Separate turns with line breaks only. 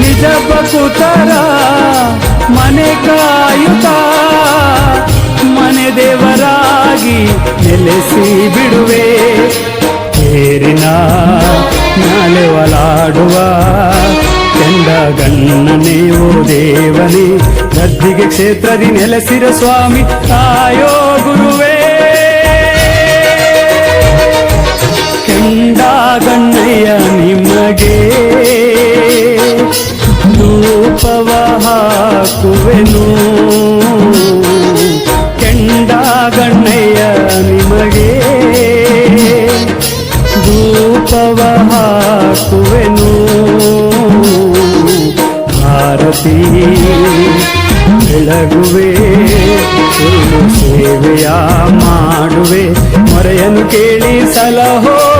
ನಿಜ ಪಕುತರ ಮನೆ ಕಾಯುತ್ತ, ಮನೆ ದೇವರಾಗಿ ನೆಲೆಸಿ ಬಿಡುವೆ. ಏರಿನ ನಾಳೆ ಒಲಾಡುವ ಕೆಂಡ ಗಣ್ಣ ನೀವು ದೇವನೇ, ಗದ್ದಿಗೆ ಕ್ಷೇತ್ರದಿ ನೆಲೆಸಿರ ಸ್ವಾಮಿ ತಾಯೋ ಗುರುವೇ. ಕೆಂಡ ಗಣ್ಣಯ್ಯ ನಿಮಗೆ ಹಾಕುವೆನು. ಕೆಂಡ ಗಣ್ಣಯ್ಯ ನಿಮಗೆ ಧೂಪವ ಹಾಕುವೆನು. ಭಾರತೀ ಬೆಳಗುವೆ ಸೇವೆಯ ಮಾಡುವೆ. ಮೊರೆಯನ್ನು ಕೇಳಿ ಸಲಹೋ